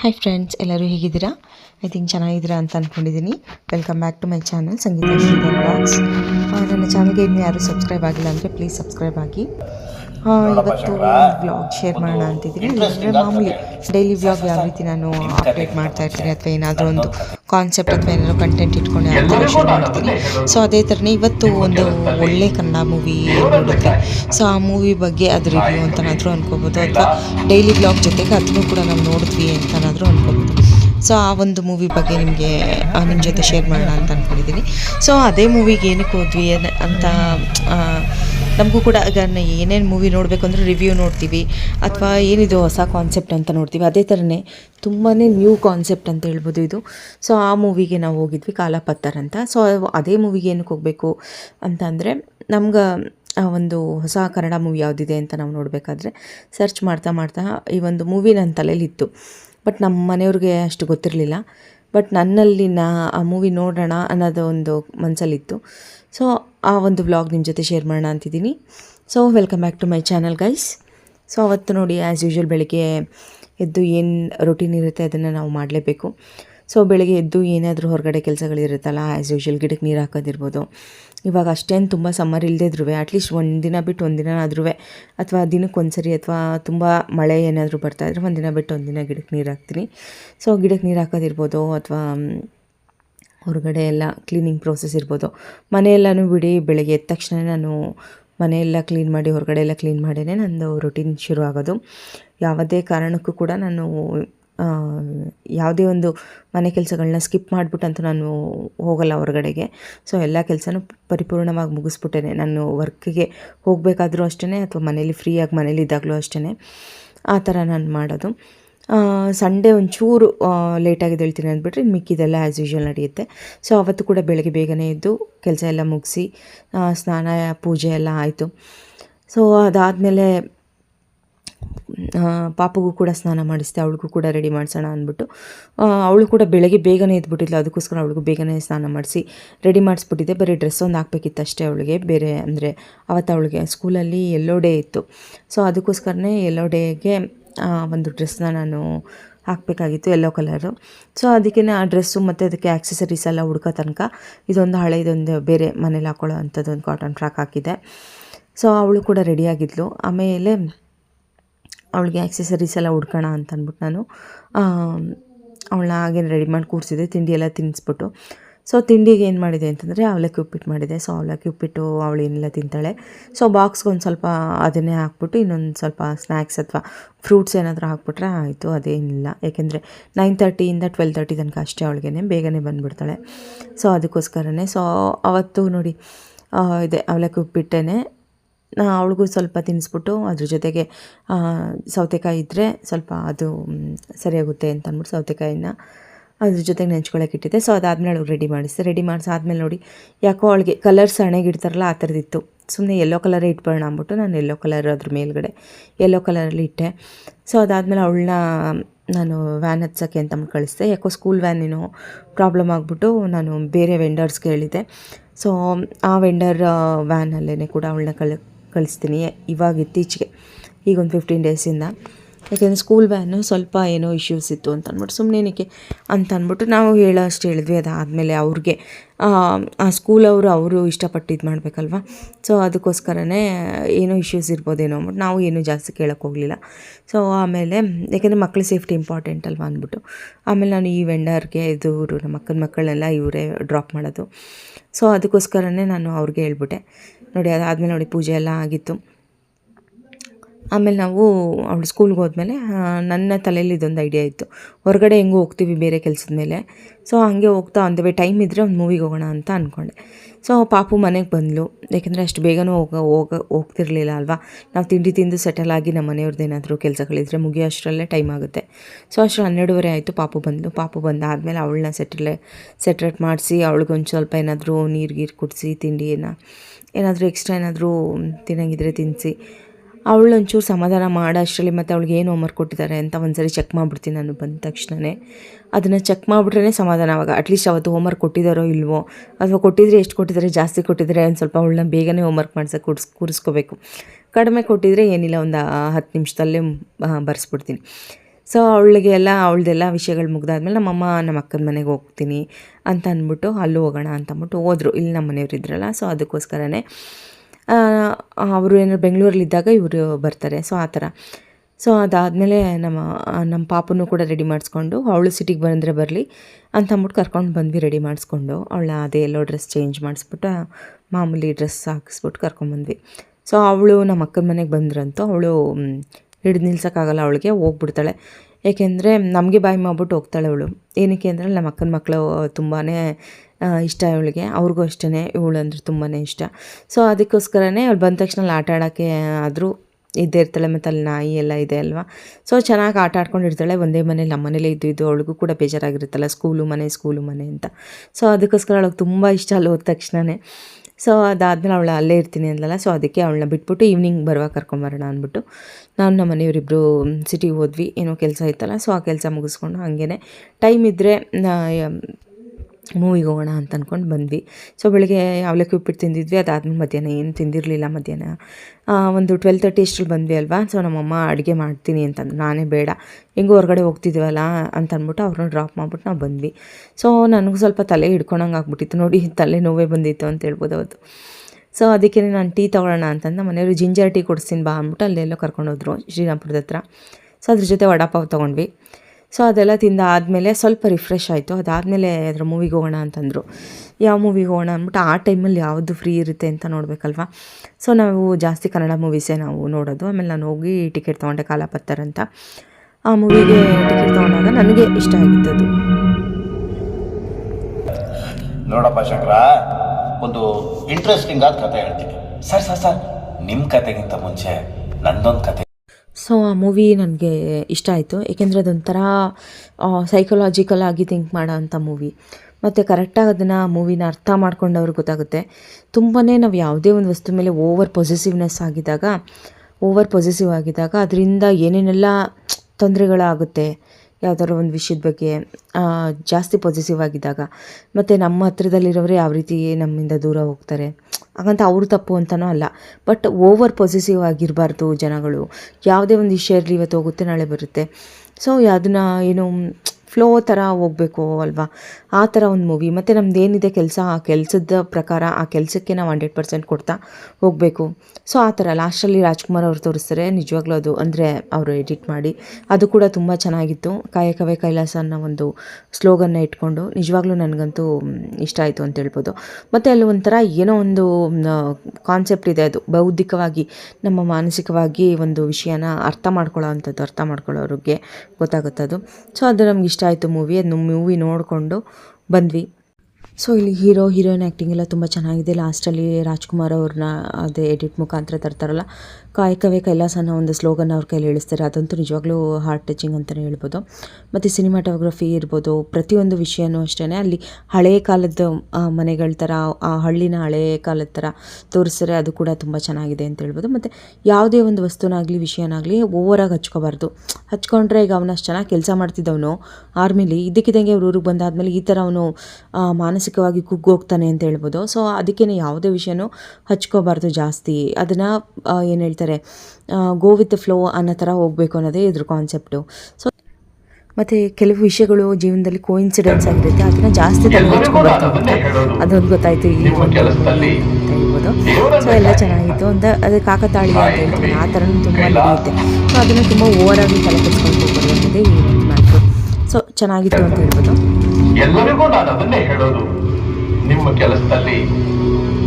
Hi friends ಎಲ್ಲರೂ ಹೇಗಿದ್ದೀರಾ? I think ಚೆನ್ನಾಗಿದ್ದೀರಾ ಅಂತ ಅಂದ್ಕೊಂಡಿದ್ದೀನಿ welcome back to my channel Sangeetha Sridhar vlogs ನನ್ನ ಚಾನಲ್ಗೆ ಇನ್ನು ಯಾರು ಸಬ್ಸ್ಕ್ರೈಬ್ ಆಗಿಲ್ಲ ಅಂದರೆ ಪ್ಲೀಸ್ ಸಬ್ಸ್ಕ್ರೈಬ್ ಆಗಿ. ಇವತ್ತು ವ್ಲಾಗ್ ಶೇರ್ ಮಾಡೋಣ ಅಂತಿದ್ದೀನಿ ಅಂದರೆ ಮಾಮೂಲಿ ಡೈಲಿ ವ್ಲಾಗ್ ಯಾವ ರೀತಿ ನಾನು ಅಪ್ಡೇಟ್ ಮಾಡ್ತಾ ಇರ್ತೀನಿ ಅಥವಾ ಏನಾದರೂ ಒಂದು ಕಾನ್ಸೆಪ್ಟ್ ಅಥವಾ ಏನಾದರೂ ಕಂಟೆಂಟ್ ಇಟ್ಕೊಂಡು ಯಾವ ಥರ ಶೇರ್ ಮಾಡ್ತೀನಿ. ಸೊ ಅದೇ ಥರನೇ ಇವತ್ತು ಒಂದು ಒಳ್ಳೆ ಕನ್ನಡ ಮೂವಿ ನೋಡಿದ್ವಿ ಸೊ ಆ ಮೂವಿ ಬಗ್ಗೆ ಅದು ರಿವ್ಯೂ ಅಂತನಾದರೂ ಅನ್ಕೋಬೋದು ಅಥವಾ ಡೈಲಿ ಬ್ಲಾಗ್ ಜೊತೆಗೆ ಅದನ್ನು ಕೂಡ ನಾವು ನೋಡಿದ್ವಿ ಅಂತನಾದರೂ ಅನ್ಕೋಬೋದು. ಸೊ ಆ ಒಂದು ಮೂವಿ ಬಗ್ಗೆ ನಿಮಗೆ ನಿಮ್ಮ ಜೊತೆ ಶೇರ್ ಮಾಡೋಣ ಅಂತ ಅಂದ್ಕೊಂಡಿದ್ದೀನಿ ಸೊ ಅದೇ ಮೂವಿಗೆ ಏನಕ್ಕೆ ಹೋದ್ವಿ ಅಂತ ನಮಗೂ ಕೂಡ, ಈಗ ಏನೇನು ಮೂವಿ ನೋಡಬೇಕು ಅಂದರೆ ರಿವ್ಯೂ ನೋಡ್ತೀವಿ, ಅಥವಾ ಏನಿದು ಹೊಸ ಕಾನ್ಸೆಪ್ಟ್ ಅಂತ ನೋಡ್ತೀವಿ. ಅದೇ ಥರನೇ ತುಂಬಾ ನ್ಯೂ ಕಾನ್ಸೆಪ್ಟ್ ಅಂತ ಹೇಳ್ಬೋದು ಇದು. ಸೊ ಆ ಮೂವಿಗೆ ನಾವು ಹೋಗಿದ್ವಿ, ಕಾಲಪತ್ತರ್ ಅಂತ. ಸೊ ಅದೇ ಮೂವಿಗೆ ಏನಕ್ಕೆ ಹೋಗಬೇಕು ಅಂತ ಅಂದರೆ, ನಮ್ಗೆ ಒಂದು ಹೊಸ ಕನ್ನಡ ಮೂವಿ ಯಾವುದಿದೆ ಅಂತ ನಾವು ನೋಡಬೇಕಾದ್ರೆ ಸರ್ಚ್ ಮಾಡ್ತಾ ಮಾಡ್ತಾ ಈ ಒಂದು ಮೂವಿ ನನ್ನ ತಲೆಯಲ್ಲಿತ್ತು ಬಟ್ ನಮ್ಮ ಮನೆಯವ್ರಿಗೆ ಅಷ್ಟು ಗೊತ್ತಿರಲಿಲ್ಲ. ಬಟ್ ನನ್ನಲ್ಲಿ ನಾ ಆ ಮೂವಿ ನೋಡೋಣ ಅನ್ನೋದು ಒಂದು ಮನಸ್ಸಲ್ಲಿತ್ತು ಸೊ ಆ ಒಂದು ವ್ಲಾಗ್ ನಿಮ್ಮ ಜೊತೆ ಶೇರ್ ಮಾಡೋಣ ಅಂತಿದ್ದೀನಿ. So welcome back to my channel guys so ಅವತ್ತು ನೋಡಿ ಆ್ಯಸ್ ಯೂಶ್ವಲ್ ಬೆಳಗ್ಗೆ ಎದ್ದು ಏನು ರೊಟೀನ್ ಇರುತ್ತೆ ಅದನ್ನು ನಾವು ಮಾಡಲೇಬೇಕು. ಸೊ ಬೆಳಗ್ಗೆ ಎದ್ದು ಏನಾದರೂ ಹೊರಗಡೆ ಕೆಲಸಗಳಿರುತ್ತಲ್ಲ ಆ್ಯಸ್ ಯೂಶ್ವಲ್ ಗಿಡಕ್ಕೆ ನೀರು ಹಾಕೋದಿರ್ಬೋದು. ಇವಾಗ ಅಷ್ಟೇನು ತುಂಬ ಸಮ್ಮರ್ ಇಲ್ಲದೇ ಇದ್ರೂ ಅಟ್ಲೀಸ್ಟ್ ಒಂದು ದಿನ ಬಿಟ್ಟು ಒಂದು ದಿನ ಆದ್ರೂ ಅಥವಾ ದಿನಕ್ಕೆ ಒಂದು ಸರಿ ಅಥವಾ ತುಂಬ ಮಳೆ ಏನಾದರೂ ಬರ್ತಾ ಇದ್ರೆ ಒಂದು ದಿನ ಬಿಟ್ಟು ಒಂದು ದಿನ ಗಿಡಕ್ಕೆ ನೀರು ಹಾಕ್ತೀನಿ. ಸೊ ಗಿಡಕ್ಕೆ ನೀರು ಹಾಕೋದಿರ್ಬೋದು, ಅಥವಾ ಹೊರಗಡೆ ಎಲ್ಲ ಕ್ಲೀನಿಂಗ್ ಪ್ರೋಸೆಸ್ ಇರ್ಬೋದು. ಮನೆಯೆಲ್ಲನೂ ಬಿಡಿ, ಬೆಳಗ್ಗೆ ಎದ್ದ ತಕ್ಷಣ ನಾನು ಮನೆಯೆಲ್ಲ ಕ್ಲೀನ್ ಮಾಡಿ, ಹೊರಗಡೆ ಎಲ್ಲ ಕ್ಲೀನ್ ಮಾಡೇ ನಂದು ರೊಟೀನ್ ಶುರು ಆಗೋದು. ಯಾವುದೇ ಕಾರಣಕ್ಕೂ ಕೂಡ ನಾನು ಯಾವುದೇ ಒಂದು ಮನೆ ಕೆಲಸಗಳನ್ನ ಸ್ಕಿಪ್ ಮಾಡಿಬಿಟ್ಟಂತೂ ನಾನು ಹೋಗಲ್ಲ ಹೊರಗಡೆಗೆ. ಸೊ ಎಲ್ಲ ಕೆಲಸನೂ ಪರಿಪೂರ್ಣವಾಗಿ ಮುಗಿಸ್ಬಿಟ್ಟೇನೆ. ನಾನು ವರ್ಕ್ಗೆ ಹೋಗಬೇಕಾದ್ರೂ ಅಷ್ಟೇ ಅಥವಾ ಮನೇಲಿ ಫ್ರೀಯಾಗಿ ಮನೇಲಿ ಇದ್ದಾಗಲೂ ಅಷ್ಟೇ ಆ ಥರ ನಾನು ಮಾಡೋದು. ಸಂಡೇ ಒಂಚೂರು ಲೇಟಾಗಿ ಹೇಳ್ತೀನಿ ಅಂದ್ಬಿಟ್ರೆ ಇನ್ನು ಮಿಕ್ಕಿದೆಲ್ಲ ಆ್ಯಸ್ ಯೂಶ್ವಲ್ ನಡೆಯುತ್ತೆ. ಸೊ ಅವತ್ತು ಕೂಡ ಬೆಳಗ್ಗೆ ಬೇಗನೆ ಎದ್ದು ಕೆಲಸ ಎಲ್ಲ ಮುಗಿಸಿ ಸ್ನಾನ, ಪೂಜೆ ಎಲ್ಲ ಆಯಿತು. ಸೊ ಅದಾದಮೇಲೆ ಪಾಪಗೂ ಕೂಡ ಸ್ನಾನ ಮಾಡಿಸಿದೆ, ಅವಳಿಗೂ ಕೂಡ ರೆಡಿ ಮಾಡಿಸೋಣ ಅಂದ್ಬಿಟ್ಟು. ಅವಳು ಕೂಡ ಬೆಳಗ್ಗೆ ಬೇಗನೆ ಎದ್ಬಿಟ್ಟಿದ್ಲು, ಅದಕ್ಕೋಸ್ಕರ ಅವಳಿಗೂ ಬೇಗನೆ ಸ್ನಾನ ಮಾಡಿಸಿ ರೆಡಿ ಮಾಡಿಸ್ಬಿಟ್ಟಿದ್ದೆ. ಬರೀ ಡ್ರೆಸ್ ಒಂದು ಹಾಕ್ಬೇಕಿತ್ತು ಅಷ್ಟೇ ಅವಳಿಗೆ. ಬೇರೆ ಅಂದರೆ, ಅವತ್ತು ಅವಳಿಗೆ ಸ್ಕೂಲಲ್ಲಿ ಎಲ್ಲೋ ಡೇ ಇತ್ತು. ಸೊ ಅದಕ್ಕೋಸ್ಕರನೇ ಎಲ್ಲೋ ಡೇಗೆ ಒಂದು ಡ್ರೆಸ್ನ ನಾನು ಹಾಕಬೇಕಾಗಿತ್ತು ಯೆಲ್ಲೋ ಕಲರು ಸೊ ಅದಕ್ಕೆ ಆ ಡ್ರೆಸ್ಸು ಮತ್ತು ಅದಕ್ಕೆ ಆ್ಯಕ್ಸಸರೀಸ್ ಎಲ್ಲ ಹುಡ್ಕೋ ತನಕ ಇದೊಂದು ಹಳೆ, ಇದೊಂದು ಬೇರೆ ಮನೇಲಿ ಹಾಕೊಳ್ಳೋ ಅಂಥದ್ದು ಒಂದು ಕಾಟನ್ ಫ್ರಾಕ್ ಹಾಕಿದೆ ಸೊ ಅವಳು ಕೂಡ ರೆಡಿಯಾಗಿದ್ಲು ಆಮೇಲೆ ಅವಳಿಗೆ ಆ್ಯಕ್ಸಸರೀಸ್ ಎಲ್ಲ ಹುಡ್ಕೋಣ ಅಂತ ಅಂದ್ಬಿಟ್ಟು ನಾನು ಅವಳನ್ನ ಹಾಗೇನು ರೆಡಿ ಮಾಡಿ ಕೂರಿಸಿದೆ ತಿಂಡಿ ಎಲ್ಲ ತಿನ್ನಿಸ್ಬಿಟ್ಟು ಸೊ ತಿಂಡಿಗೆ ಏನು ಮಾಡಿದೆ ಅಂತಂದರೆ ಅವಲಕ್ಕಿ ಉಪ್ಪಿಟ್ಟು ಮಾಡಿದೆ. ಸೊ ಅವಲಕ್ಕಿ ಉಪ್ಪಿಟ್ಟು ಅವಳು ಏನೆಲ್ಲ ತಿಂತಾಳೆ. ಸೊ ಬಾಕ್ಸ್ಗೆ ಒಂದು ಸ್ವಲ್ಪ ಅದನ್ನೇ ಹಾಕ್ಬಿಟ್ಟು ಇನ್ನೊಂದು ಸ್ವಲ್ಪ ಸ್ನ್ಯಾಕ್ಸ್ ಅಥವಾ ಫ್ರೂಟ್ಸ್ ಏನಾದರೂ ಹಾಕ್ಬಿಟ್ರೆ ಆಯಿತು, ಅದೇನಿಲ್ಲ. ಏಕೆಂದರೆ ನೈನ್ ತರ್ಟಿಯಿಂದ ಟ್ವೆಲ್ ತರ್ಟಿ ತನಕ ಅಷ್ಟೇ ಅವಳಿಗೆ ಬೇಗನೆ ಬಂದುಬಿಡ್ತಾಳೆ. ಸೊ ಅದಕ್ಕೋಸ್ಕರನೇ ಸೊ ಅವತ್ತು ನೋಡಿ ಇದೆ ಅವಲಕ್ಕಿ ಉಪ್ಪಿಟ್ಟೇನೆ. ಅವಳಿಗೂ ಸ್ವಲ್ಪ ತಿನ್ನಿಸ್ಬಿಟ್ಟು ಅದ್ರ ಜೊತೆಗೆ ಸೌತೆಕಾಯಿ ಇದ್ದರೆ ಸ್ವಲ್ಪ ಅದು ಸರಿಯಾಗುತ್ತೆ ಅಂತ ಅಂದ್ಬಿಟ್ಟು ಸೌತೆಕಾಯಿನ ಅದ್ರ ಜೊತೆಗೆ ನೆಂಚ್ಕೊಳಕ್ಕೆ ಇಟ್ಟಿದ್ದೆ. ಸೊ ಅದಾದಮೇಲೆ ಅವಳಿಗೆ ರೆಡಿ ಮಾಡಿಸಿದೆ ರೆಡಿ ಮಾಡಿಸಾದ್ಮೇಲೆ ನೋಡಿ ಯಾಕೋ ಅವಳಿಗೆ ಕಲರ್ಸ್ ಹಣೆಗೆ ಇಡ್ತಾರಲ್ಲ, ಆ ಥರದಿತ್ತು ಸುಮ್ಮನೆ ಯೆಲ್ಲೋ ಕಲರೇ ಇಟ್ಬಿಡೋಣ ಅಂದ್ಬಿಟ್ಟು ನಾನು ಯೆಲ್ಲೋ ಕಲರ್ ಅದ್ರ ಮೇಲ್ಗಡೆ ಯೆಲ್ಲೋ ಕಲರಲ್ಲಿ ಇಟ್ಟೆ. ಸೊ ಅದಾದಮೇಲೆ ಅವಳನ್ನ ನಾನು ವ್ಯಾನ್ ಹಚ್ಚೋಕ್ಕೆ ಅಂತ ಕಳಿಸಿದೆ. ಯಾಕೋ ಸ್ಕೂಲ್ ವ್ಯಾನ್ ಏನೋ ಪ್ರಾಬ್ಲಮ್ ಆಗಿಬಿಟ್ಟು ನಾನು ಬೇರೆ ವೆಂಡರ್ಸ್ಗೆ ಹೇಳಿದ್ದೆ ಸೊ ಆ ವೆಂಡರ್ ವ್ಯಾನಲ್ಲೇ ಕೂಡ ಅವಳನ್ನ ಕಳ್, ಕಳಿಸ್ತೀನಿ ಇವಾಗ ಇತ್ತೀಚೆಗೆ. ಈಗ ಒಂದು ಫಿಫ್ಟೀನ್ ಡೇಸಿಂದ ಯಾಕೆಂದರೆ ಸ್ಕೂಲ್ ವ್ಯಾನು ಸ್ವಲ್ಪ ಏನೋ ಇಶ್ಯೂಸ್ ಇತ್ತು ಅಂತ ಅಂದ್ಬಿಟ್ಟು ಸುಮ್ಮನೆ ಏನಕ್ಕೆ ಅಂತ ಅಂದ್ಬಿಟ್ಟು ನಾವು ಹೇಳೋ ಅಷ್ಟು ಹೇಳಿದ್ವಿ, ಅದಾದಮೇಲೆ ಅವ್ರಿಗೆ. ಆ ಸ್ಕೂಲವರು ಅವರು ಇಷ್ಟಪಟ್ಟು ಇದು ಮಾಡಬೇಕಲ್ವ? ಸೊ ಅದಕ್ಕೋಸ್ಕರನೇ ಏನೋ ಇಶ್ಯೂಸ್ ಇರ್ಬೋದೇನೋ ಅಂದ್ಬಿಟ್ಟು ನಾವು ಏನೂ ಜಾಸ್ತಿ ಕೇಳೋಕೆ ಹೋಗಲಿಲ್ಲ. ಸೊ ಆಮೇಲೆ, ಯಾಕೆಂದರೆ ಮಕ್ಕಳ ಸೇಫ್ಟಿ ಇಂಪಾರ್ಟೆಂಟ್ ಅಲ್ವಾ ಅಂದ್ಬಿಟ್ಟು. ಆಮೇಲೆ ನಾನು ಈ ವೆಂಡರ್ಗೆ ಇದು ನಮ್ಮ ಅಕ್ಕನ ಮಕ್ಕಳನ್ನೆಲ್ಲ ಇವರೇ ಡ್ರಾಪ್ ಮಾಡೋದು. ಸೊ ಅದಕ್ಕೋಸ್ಕರನೇ ನಾನು ಅವ್ರಿಗೆ ಹೇಳ್ಬಿಟ್ಟೆ. ನೋಡಿ, ಅದಾದಮೇಲೆ ನೋಡಿ ಪೂಜೆ ಎಲ್ಲ ಆಗಿತ್ತು. ಆಮೇಲೆ ನಾವು ಅವಳು ಸ್ಕೂಲ್ಗೆ ಹೋದ್ಮೇಲೆ ನನ್ನ ತಲೆಯಲ್ಲಿ ಇದೊಂದು ಐಡಿಯಾ ಇತ್ತು. ಹೊರಗಡೆ ಹೆಂಗೂ ಹೋಗ್ತೀವಿ ಬೇರೆ ಕೆಲಸದ ಮೇಲೆ. ಸೊ ಹಾಗೆ ಹೋಗ್ತಾ ಆನ್ ದ ವೇ ಟೈಮ್ ಇದ್ದರೆ ಒಂದು ಮೂವಿಗೆ ಹೋಗೋಣ ಅಂತ ಅಂದ್ಕೊಂಡೆ ಸೊ ಪಾಪು ಮನೆಗೆ ಬಂದಳು ಯಾಕೆಂದರೆ ಅಷ್ಟು ಬೇಗನೂ ಹೋಗ ಹೋಗ, ಹೋಗ್ತಿರ್ಲಿಲ್ಲ ಅಲ್ವಾ? ನಾವು ತಿಂಡಿ ತಿಂದು ಸೆಟಲ್ ಆಗಿ ನಮ್ಮ ಮನೆಯವ್ರದ್ದು ಏನಾದರೂ ಕೆಲಸಗಳಿದ್ರೆ ಮುಗಿಯೋ ಅಷ್ಟರಲ್ಲೇ ಟೈಮ್ ಆಗುತ್ತೆ. ಸೊ ಅಷ್ಟು ಹನ್ನೆರಡುವರೆ ಆಯಿತು, ಪಾಪು ಬಂದಳು ಪಾಪು ಬಂದಾದಮೇಲೆ ಅವಳನ್ನ ಸೆಟಲ್ ಸೆಟ್ರೇಟ್ ಮಾಡಿಸಿ ಅವಳಿಗೊಂದು ಸ್ವಲ್ಪ ಏನಾದರೂ ನೀರು ಗೀರು ಕುಡಿಸಿ ತಿಂಡಿಯನ್ನು ಏನಾದರೂ ಎಕ್ಸ್ಟ್ರಾ ಏನಾದರೂ ತಿನ್ನಂಗಿದ್ರೆ ತಿನ್ನಿಸಿ ಅವಳು ಒಂಚೂರು ಸಮಾಧಾನ ಮಾಡೋ ಅಷ್ಟರಲ್ಲಿ ಮತ್ತು ಅವಳಿಗೆ ಏನು ಹೋಮ್ವರ್ಕ್ ಕೊಟ್ಟಿದ್ದಾರೆ ಅಂತ ಒಂದ್ಸರಿ ಚೆಕ್ ಮಾಡಿಬಿಡ್ತೀನಿ ನಾನು ಬಂದ ತಕ್ಷಣವೇ ಅದನ್ನು ಚೆಕ್ ಮಾಡಿಬಿಟ್ರೆ ಸಮಾಧಾನ ಆವಾಗ. ಅಟ್ಲೀಸ್ಟ್ ಅವತ್ತು ಹೋಮ್ವರ್ಕ್ ಕೊಟ್ಟಿದ್ದಾರೋ ಇಲ್ವೋ? ಅಥವಾ ಕೊಟ್ಟಿದ್ರೆ ಎಷ್ಟು ಕೊಟ್ಟಿದ್ದಾರೆ, ಜಾಸ್ತಿ ಕೊಟ್ಟಿದ್ದಾರೆ ಒಂದು ಸ್ವಲ್ಪ ಅವಳನ್ನ ಬೇಗನೆ ಹೋಮ್ವರ್ಕ್ ಮಾಡ್ಸೋಕೆ ಕೂಡ್ಸ್, ಕೂರಿಸ್ಕೋಬೇಕು. ಕಡಿಮೆ ಕೊಟ್ಟಿದ್ರೆ ಏನಿಲ್ಲ, ಒಂದು ಹತ್ತು ನಿಮಿಷದಲ್ಲೇ ಬರೆಸ್ಬಿಡ್ತೀನಿ. ಸೊ ಅವಳಿಗೆ ಎಲ್ಲ, ಅವಳದೆಲ್ಲ ವಿಷಯಗಳು ಮುಗ್ದಾದ್ಮೇಲೆ ನಮ್ಮಮ್ಮ ನಮ್ಮ ಅಕ್ಕನ ಮನೆಗೆ ಹೋಗ್ತೀನಿ ಅಂತ ಅಂದ್ಬಿಟ್ಟು, ಅಲ್ಲೂ ಹೋಗೋಣ ಅಂತ ಅಂದ್ಬಿಟ್ಟು ಹೋದರು. ಇಲ್ಲಿ ನಮ್ಮ ಮನೆಯವ್ರು ಇದ್ರಲ್ಲ ಸೊ ಅದಕ್ಕೋಸ್ಕರನೇ ಅವರು ಏನಾದ್ರು ಬೆಂಗಳೂರಲ್ಲಿದ್ದಾಗ ಇವರು ಬರ್ತಾರೆ. ಸೊ ಆ ಥರ. ಸೊ ಅದಾದಮೇಲೆ ನಮ್ಮ ನಮ್ಮ ಪಾಪನೂ ಕೂಡ ರೆಡಿ ಮಾಡಿಸ್ಕೊಂಡು, ಅವಳು ಸಿಟಿಗೆ ಬಂದರೆ ಬರಲಿ, ಅಂತ ಅಂದ್ಬಿಟ್ಟು ಕರ್ಕೊಂಡು ಬಂದ್ವಿ ರೆಡಿ ಮಾಡಿಸ್ಕೊಂಡು. ಅವಳ ಅದೇ ಎಲ್ಲೋ ಡ್ರೆಸ್ ಚೇಂಜ್ ಮಾಡಿಸ್ಬಿಟ್ಟು, ಮಾಮೂಲಿ ಡ್ರೆಸ್ ಹಾಕಿಸ್ಬಿಟ್ಟು ಕರ್ಕೊಂಬಂದ್ವಿ ಸೊ ಅವಳು ನಮ್ಮ ಅಕ್ಕನ ಮನೆಗೆ ಬಂದ್ರಂತೂ ಅವಳು ಹಿಡಿದು ನಿಲ್ಸೋಕ್ಕಾಗಲ್ಲ ಅವಳಿಗೆ, ಹೋಗ್ಬಿಡ್ತಾಳೆ. ಏಕೆಂದರೆ ನಮಗೆ ಬಾಯಿ ಮಾಡ್ಬಿಟ್ಟು ಹೋಗ್ತಾಳೆ ಅವಳು. ಏನಕ್ಕೆ ಅಂದರೆ, ನಮ್ಮ ಅಕ್ಕನ ಮಕ್ಕಳು ತುಂಬಾ ಇಷ್ಟ ಇವಳಿಗೆ ಅವ್ರಿಗೂ ಅಷ್ಟೇ ಇವಳು ಅಂದ್ರೆ ತುಂಬಾ ಇಷ್ಟ. ಸೊ ಅದಕ್ಕೋಸ್ಕರನೇ ಅವ್ಳು ಬಂದ ತಕ್ಷಣ ಆಟ ಆಡೋಕ್ಕೆ ಆದರೂ ಇದ್ದೇ ಇರ್ತಾಳೆ ಮತ್ತು ಅಲ್ಲಿ ನಾಯಿ ಎಲ್ಲ ಇದೆ ಅಲ್ವಾ? ಸೊ ಚೆನ್ನಾಗಿ ಆಟ ಆಡ್ಕೊಂಡು ಇರ್ತಾಳೆ. ಒಂದೇ ಮನೇಲಿ ನಮ್ಮ ಮನೇಲೇ ಇದ್ದು ಇದ್ದು ಅವಳಿಗೂ ಕೂಡ ಬೇಜಾರಾಗಿರುತ್ತಲ್ಲ. ಸ್ಕೂಲು ಮನೆ ಸ್ಕೂಲು ಮನೆ ಅಂತ. ಸೊ ಅದಕ್ಕೋಸ್ಕರ ಅವಳಿಗೆ ತುಂಬ ಇಷ್ಟ ಅಲ್ಲಿ ಹೋದ ತಕ್ಷಣವೇ ಸೊ ಅದಾದಮೇಲೆ ಅವಳು ಅಲ್ಲೇ ಇರ್ತೀನಿ ಅಂದಲ್ಲ ಸೊ ಅದಕ್ಕೆ ಅವಳನ್ನ ಬಿಟ್ಬಿಟ್ಟು ಈವ್ನಿಂಗ್ ಬರುವಾಗ ಕರ್ಕೊಂಬರೋಣ ಅಂದ್ಬಿಟ್ಟು ನಾನು ನಮ್ಮ ಮನೆಯವರಿಬ್ಬರು ಸಿಟಿಗೆ ಹೋದ್ವಿ. ಏನೋ ಕೆಲಸ ಇತ್ತಲ್ಲ. ಸೊ ಆ ಕೆಲಸ ಮುಗಿಸ್ಕೊಂಡು ಹಾಗೇ ಟೈಮ್ ಇದ್ದರೆ ಮೂವಿಗೆ ಹೋಗೋಣ ಅಂತ ಅಂದ್ಕೊಂಡು ಬಂದ್ವಿ. ಸೊ ಬೆಳಿಗ್ಗೆ ಅವಲಕ್ಕಿ ಉಪ್ಪಿಟ್ಟು ತಿಂದಿದ್ವಿ. ಅದಾದ್ಮೇಲೆ ಮಧ್ಯಾಹ್ನ ಏನು ತಿಂದಿರಲಿಲ್ಲ ಮಧ್ಯಾಹ್ನ. ಒಂದು ಟ್ವೆಲ್ ತರ್ಟಿ ಅಷ್ಟ್ರಲ್ಲಿ ಬಂದ್ವಿ ಅಲ್ವಾ? ಸೊ ನಮ್ಮಮ್ಮ ಅಡುಗೆ ಮಾಡ್ತೀನಿ ಅಂತಂದು ನಾನೇ ಬೇಡ. ಹೆಂಗೂ ಹೊರಗಡೆ ಹೋಗ್ತಿದ್ವಲ್ಲ ಅಂತ ಅಂದ್ಬಿಟ್ಟು ಅವ್ರನ್ನ ಡ್ರಾಪ್ ಮಾಡಿಬಿಟ್ಟು ನಾವು ಬಂದ್ವಿ. ಸೊ ನನಗೂ ಸ್ವಲ್ಪ ತಲೆ ಹಿಡ್ಕೊಂಡಂಗೆ ಆಗ್ಬಿಟ್ಟಿತ್ತು. ನೋಡಿ, ತಲೆ ನೋವೇ ಬಂದಿತ್ತು ಅಂತ ಹೇಳ್ಬೋದು ಅವತ್ತು. ಸೊ ಅದಕ್ಕೆ ನಾನು ಟೀ ತೊಗೊಳ್ಳೋಣ ಅಂತಂದು ಮನೆಯವರು ಜಿಂಜರ್ ಟೀ ಕೊಡಿಸ್ತೀನಿ ಬಾ ಅಂದ್ಬಿಟ್ಟು ಅಲ್ಲೆಲ್ಲೋ ಕರ್ಕೊಂಡೋದ್ರು ಶ್ರೀರಾಮ್ಪುರದ ಹತ್ರ. ಸೊ ಅದ್ರ ಜೊತೆ ವಡಾಪಾವ್ ತೊಗೊಂಡ್ವಿ. ಸೊ ಅದೆಲ್ಲ ತಿಂದ ಆದಮೇಲೆ ಸ್ವಲ್ಪ ರಿಫ್ರೆಶ್ ಆಯಿತು. ಅದಾದಮೇಲೆ ಅದರ ಮೂವಿಗೆ ಹೋಗೋಣ ಅಂತಂದರು. ಯಾವ ಮೂವಿಗೆ ಹೋಗೋಣ ಅಂದ್ಬಿಟ್ಟು ಆ ಟೈಮಲ್ಲಿ ಯಾವುದು ಫ್ರೀ ಇರುತ್ತೆ ಅಂತ ನೋಡಬೇಕಲ್ವ? ಸೊ ನಾವು ಜಾಸ್ತಿ ಕನ್ನಡ ಮೂವೀಸೇ ನಾವು ನೋಡೋದು. ಆಮೇಲೆ ನಾನು ಹೋಗಿ ಟಿಕೆಟ್ ತೊಗೊಂಡೆ ಕಾಲಾಪತ್ತರ್ ಅಂತ. ಆ ಮೂವಿಗೆ ಟಿಕೆಟ್ ತೊಗೊಂಡಾಗ ನನಗೆ ಇಷ್ಟ ಆಗಿತ್ತದು ನೋಡಪ್ಪ ಶಂಕರ, ಒಂದು ಇಂಟ್ರೆಸ್ಟಿಂಗ್ ಆದ ಕತೆ ಹೇಳ್ತೀನಿ. ಸರ್ ಸರ್ ಸರ್ ನಿಮ್ಮ ಕತೆಗಿಂತ ಮುಂಚೆ ನಂದೊಂದು ಕತೆ ಸೊ ಆ ಮೂವಿ ನನಗೆ ಇಷ್ಟ ಆಯಿತು. ಏಕೆಂದರೆ ಅದೊಂಥರ ಸೈಕಲಾಜಿಕಲ್ ಆಗಿ ಥಿಂಕ್ ಮಾಡೋ ಅಂಥ ಮೂವಿ ಮತ್ತು ಕರೆಕ್ಟಾಗಿ ಅದನ್ನು ಮೂವಿನ ಅರ್ಥ ಮಾಡ್ಕೊಂಡವ್ರಿಗೆ ಗೊತ್ತಾಗುತ್ತೆ. ತುಂಬಾ ನಾವು ಯಾವುದೇ ಒಂದು ವಸ್ತು ಮೇಲೆ ಓವರ್ ಪೊಸೆಸಿವ್ನೆಸ್ ಆಗಿದ್ದಾಗ ಓವರ್ ಪೊಸೆಸಿವ್ ಆಗಿದ್ದಾಗ ಅದರಿಂದ ಏನೇನೆಲ್ಲ ತೊಂದರೆಗಳಾಗುತ್ತೆ, ಯಾವ್ದಾದ್ರು ಒಂದು ವಿಷಯದ ಬಗ್ಗೆ ಜಾಸ್ತಿ ಪೊಸೆಸಿವ್ ಆಗಿದ್ದಾಗ ಮತ್ತು ನಮ್ಮ ಹತ್ರದಲ್ಲಿರೋರು ಯಾವ ರೀತಿ ನಮ್ಮಿಂದ ದೂರ ಹೋಗ್ತಾರೆ. ಹಾಗಂತ ಅವರು ತಪ್ಪು ಅಂತಲೂ ಅಲ್ಲ. ಬಟ್ ಓವರ್ ಪೊಸೆಸಿವ್ ಆಗಿರಬಾರ್ದು ಜನಗಳು. ಯಾವುದೇ ಒಂದು ವಿಷಯ ಇರಲಿ ಇವತ್ತು ಹೋಗುತ್ತೆ, ನಾಳೆ ಬರುತ್ತೆ. ಸೊ ಅದನ್ನು ಏನು ಫ್ಲೋ ಥರ ಹೋಗಬೇಕು ಅಲ್ವಾ? ಆ ಥರ ಒಂದು ಮೂವಿ ಮತ್ತು ನಮ್ದು ಏನಿದೆ ಕೆಲಸ, ಆ ಕೆಲಸದ ಪ್ರಕಾರ ಆ ಕೆಲಸಕ್ಕೆ ನಾವು ಹಂಡ್ರೆಡ್ ಪರ್ಸೆಂಟ್ ಕೊಡ್ತಾ ಹೋಗಬೇಕು. ಸೊ ಆ ಥರ ಲಾಸ್ಟಲ್ಲಿ ರಾಜ್ಕುಮಾರ್ ಅವ್ರು ತೋರಿಸ್ತಾರೆ ನಿಜವಾಗ್ಲೂ ಅದು ಅಂದರೆ ಅವರು ಎಡಿಟ್ ಮಾಡಿ, ಅದು ಕೂಡ ತುಂಬ ಚೆನ್ನಾಗಿತ್ತು. ಕಾಯಕವೇ ಕೈಲಾಸ ಅನ್ನೋ ಒಂದು ಸ್ಲೋಗನ್ನ ಇಟ್ಕೊಂಡು ನಿಜವಾಗ್ಲೂ ನನಗಂತೂ ಇಷ್ಟ ಆಯಿತು ಅಂತ ಹೇಳ್ಬೋದು. ಮತ್ತು ಅಲ್ಲಿ ಒಂಥರ ಏನೋ ಒಂದು ಕಾನ್ಸೆಪ್ಟ್ ಇದೆ ಅದು. ಬೌದ್ಧಿಕವಾಗಿ, ನಮ್ಮ ಮಾನಸಿಕವಾಗಿ ಒಂದು ವಿಷಯನ ಅರ್ಥ ಮಾಡ್ಕೊಳ್ಳೋ ಅಂಥದ್ದು ಅರ್ಥ ಮಾಡ್ಕೊಳ್ಳೋರಿಗೆ ಗೊತ್ತಾಗುತ್ತೆ ಅದು ಸೊ ಅದು ನಮ್ಗೆ ಇಷ್ಟ ಆಯಿತು ಮೂವಿ ಅದನ್ನು ಮೂವಿ ನೋಡಿಕೊಂಡು ಬಂದ್ವಿ. ಸೊ ಇಲ್ಲಿ ಹೀರೋ ಹೀರೋಯಿನ್ ಆ್ಯಕ್ಟಿಂಗ್ ಎಲ್ಲ ತುಂಬ ಚೆನ್ನಾಗಿದೆ. ಲಾಸ್ಟಲ್ಲಿ ರಾಜ್ಕುಮಾರ್ ಅವ್ರನ್ನ ಅದೇ ಎಡಿಟ್ ಮುಖಾಂತರ ತರ್ತಾರಲ್ಲ. ಕಾಯಕವೇ ಕೈಲಾಸ ಅನ್ನೋ ಒಂದು ಸ್ಲೋಗನ್ ಅವ್ರ ಕೈಲಿ ಇಳಿಸ್ತಾರೆ. ಅದಂತೂ ನಿಜವಾಗ್ಲೂ ಹಾರ್ಟ್ ಟಚಿಂಗ್ ಅಂತಲೇ ಹೇಳ್ಬೋದು. ಮತ್ತು ಸಿನಿಮಾಟೋಗ್ರಫಿ ಇರ್ಬೋದು, ಪ್ರತಿಯೊಂದು ವಿಷಯನೂ ಅಷ್ಟೇ ಅಲ್ಲಿ ಹಳೆಯ ಕಾಲದ ಮನೆಗಳ ಥರ ಆ ಹಳ್ಳಿನ ಹಳೆಯ ಕಾಲದ ಥರ ತೋರಿಸ್ತಾರೆ ಅದು ಕೂಡ ತುಂಬ ಚೆನ್ನಾಗಿದೆ ಅಂತ ಹೇಳ್ಬೋದು. ಮತ್ತು ಯಾವುದೇ ಒಂದು ವಸ್ತುನಾಗಲಿ, ವಿಷಯನಾಗಲಿ ಓವರಾಗಿ ಹಚ್ಕೋಬಾರ್ದು. ಹಚ್ಕೊಂಡ್ರೆ ಈಗ ಅವನು ಅಷ್ಟು ಚೆನ್ನಾಗಿ ಕೆಲಸ ಮಾಡ್ತಿದ್ದವನು, ಆರ್ಮಿಲಿ, ಇದ್ದಕ್ಕಿದ್ದಂಗೆ ಅವ್ರ ಊರಿಗೆ ಬಂದಾದ್ಮೇಲೆ ಈ ಥರ ಅವನು ಮಾನಸಿಕವಾಗಿ ಕುಗ್ಗೋಗ್ತಾನೆ ಅಂತ ಹೇಳ್ಬೋದು. ಸೊ ಅದಕ್ಕೇ ಯಾವುದೇ ವಿಷಯನೂ ಹಚ್ಕೋಬಾರ್ದು ಜಾಸ್ತಿ. ಅದನ್ನು ಏನು ಹೇಳ್ತಾರೆ ಗೋ ವಿತ್ ಫ್ಲೋ ಅನ್ನೋ ಥರ ಹೋಗಬೇಕು ಅನ್ನೋದೇ ಇದ್ರ ಕಾನ್ಸೆಪ್ಟು ಸೊ ಮತ್ತು ಕೆಲವು ವಿಷಯಗಳು ಜೀವನದಲ್ಲಿ ಕೋಇನ್ಸಿಡೆನ್ಸ್ ಆಗಿರುತ್ತೆ ಅದನ್ನ ಜಾಸ್ತಿ ತಲೆ ಹಚ್ಕೊಬಾರ್ದು ಅಂತ ಅದೊಂದು ಗೊತ್ತಾಯಿತು ಈ ಅಂತ ಹೇಳ್ಬೋದು. ಸೊ ಎಲ್ಲ ಚೆನ್ನಾಗಿತ್ತು ಅಂತ ಅದೇ ಕಾಕತಾಳಿ ಅಂತ ಹೇಳ್ತೀವಿ ಆ ಥರನೂ ತುಂಬ ನಡೆಯುತ್ತೆ ಸೊ ಅದನ್ನು ತುಂಬ ಓವರಾಗಿ ತಲೆ ಕೆಡ್ಸ್ಕೊಂಡು ಹೋಗ್ಬಾರ್ದು ಅನ್ನೋದೇ ಈ ಒಂದು ಮ್ಯಾಟ್ರು ಸೊ ಚೆನ್ನಾಗಿತ್ತು ಅಂತ ಹೇಳ್ಬೋದು. ಎಲ್ಲರಿಗೂ ನಾನು ಅದನ್ನೇ ಹೇಳೋದು. ನಿಮ್ಮ ಕೆಲಸದಲ್ಲಿ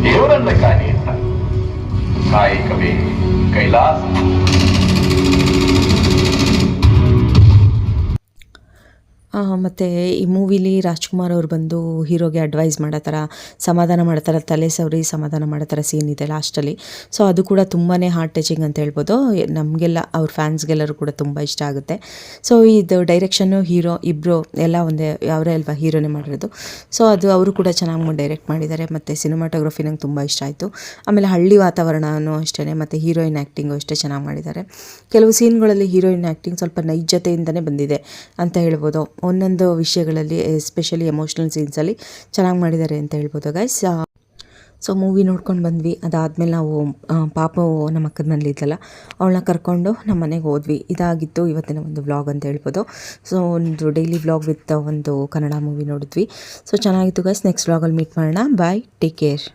ದೇವರನ್ನ ಕಾಣಿ ಅಂತ. ಕಾಯಕವೇ ಕೈಲಾಸ ಮತ್ತು ಈ ಮೂವಿಲಿ ರಾಜ್ಕುಮಾರ್ ಅವ್ರು ಬಂದು ಹೀರೋಗೆ ಅಡ್ವೈಸ್ ಮಾಡೋ ಥರ ಸಮಾಧಾನ ಮಾಡೋ ಥರ ತಲೆ ಸವರಿ ಸಮಾಧಾನ ಮಾಡೋ ಥರ ಸೀನ್ ಇದೆ ಲಾಸ್ಟಲ್ಲಿ ಸೊ ಅದು ಕೂಡ ತುಂಬಾ ಹಾರ್ಟ್ ಟಚಿಂಗ್ ಅಂತ ಹೇಳ್ಬೋದು. ನಮಗೆಲ್ಲ, ಅವ್ರ ಫ್ಯಾನ್ಸ್ಗೆಲ್ಲರೂ ಕೂಡ ತುಂಬ ಇಷ್ಟ ಆಗುತ್ತೆ. ಸೊ ಇದು ಡೈರೆಕ್ಷನ್ನು ಹೀರೋ ಇಬ್ಬರು ಎಲ್ಲ ಒಂದೇ, ಅವರೇ ಅಲ್ವಾ ಹೀರೋನೇ ಮಾಡಿರೋದು. ಸೊ ಅದು ಅವರು ಕೂಡ ಚೆನ್ನಾಗಿ ಡೈರೆಕ್ಟ್ ಮಾಡಿದ್ದಾರೆ. ಮತ್ತು ಸಿನಿಮಾಟೋಗ್ರಫಿ ನಂಗೆ ತುಂಬ ಇಷ್ಟ ಆಯಿತು. ಆಮೇಲೆ ಹಳ್ಳಿ ವಾತಾವರಣನೂ ಅಷ್ಟೇ ಮತ್ತು ಹೀರೋಯಿನ್ ಆ್ಯಕ್ಟಿಂಗು ಅಷ್ಟೇ ಚೆನ್ನಾಗಿ ಮಾಡಿದ್ದಾರೆ. ಕೆಲವು ಸೀನ್ಗಳಲ್ಲಿ ಹೀರೋಯಿನ್ ಆ್ಯಕ್ಟಿಂಗ್ ಸ್ವಲ್ಪ ನೈಜತೆಯಿಂದನೇ ಬಂದಿದೆ ಅಂತ ಹೇಳ್ಬೋದು. ಒಂದೊಂದು ವಿಷಯಗಳಲ್ಲಿ ಎಸ್ಪೆಷಲಿ ಎಮೋಷ್ನಲ್ ಸೀನ್ಸಲ್ಲಿ ಚೆನ್ನಾಗಿ ಮಾಡಿದ್ದಾರೆ ಅಂತ ಹೇಳ್ಬೋದು ಗೈಸ್ ಸೊ ಮೂವಿ ನೋಡ್ಕೊಂಡು ಬಂದ್ವಿ. ಅದಾದಮೇಲೆ ನಾವು ಪಾಪ ನಮ್ಮ ಮನೇಲಿ ಇದ್ದಲ್ಲ ಅವಳನ್ನ ಕರ್ಕೊಂಡು ನಮ್ಮ ಮನೆಗೆ ಹೋದ್ವಿ. ಇದಾಗಿತ್ತು ಇವತ್ತಿನ ಒಂದು ವ್ಲಾಗ್ ಅಂತ ಹೇಳ್ಬೋದು. ಸೊ ಒಂದು ಡೈಲಿ ವ್ಲಾಗ್ ವಿತ್ ಒಂದು ಕನ್ನಡ ಮೂವಿ ನೋಡಿದ್ವಿ. ಸೊ ಚೆನ್ನಾಗಿತ್ತು ಗೈಸ್ ನೆಕ್ಸ್ಟ್ ವ್ಲಾಗಲ್ಲಿ ಮೀಟ್ ಮಾಡೋಣ. Bye take care